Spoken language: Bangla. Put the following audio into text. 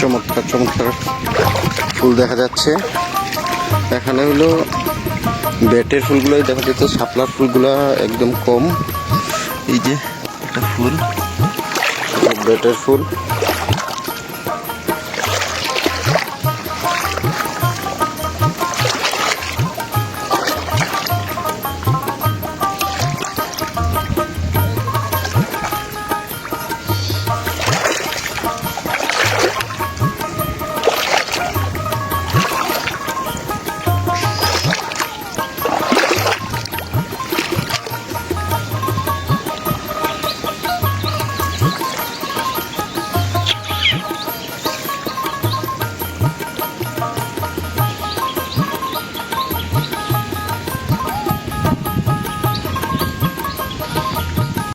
চমৎকার চমৎকার ফুল দেখা যাচ্ছে। এখানে হলো বেটের ফুলগুলোই দেখা যাচ্ছে, শাপলার ফুলগুলো একদম কম। এই যে একটা ফুল, বেটের ফুল।